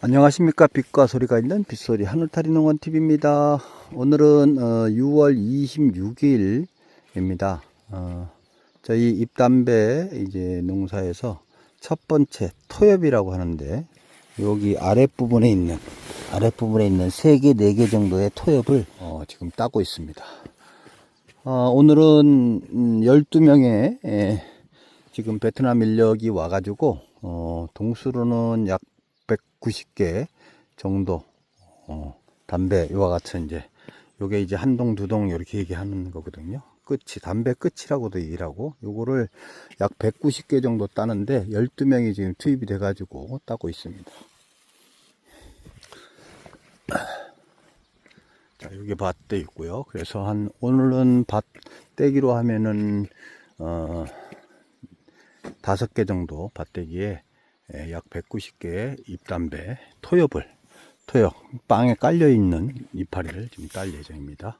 안녕하십니까. 빛과 소리가 있는 빗소리 하늘타리 농원TV입니다. 오늘은 어, 6월 26일입니다. 어, 저희 잎담배 이제 농사에서 첫 번째 토엽이라고 하는데 여기 아랫부분에 있는 아랫부분에 있는 3개 4개 정도의 토엽을 어, 지금 따고 있습니다. 어, 오늘은 음, 12명의 에, 지금 베트남 인력이 와가지고 어, 동수로는 약 190개 정도 어, 담배 이와 같은 이제 요게 이제 한 동두동 이렇게 얘기하는 거거든요. 끝이 담배 끝이라고도 얘기하고 요거를 약 190개 정도 따는데 12명이 지금 투입이 돼 가지고 따고 있습니다. 자, 여기 밭대 있고요. 그래서 한 오늘은 밭 떼기로 하면은 어 다섯 개 정도 밭대기에 예, 약 190개 잎담배 토엽을 토엽 빵에 깔려 있는 이파리를 지금 딸 예정입니다.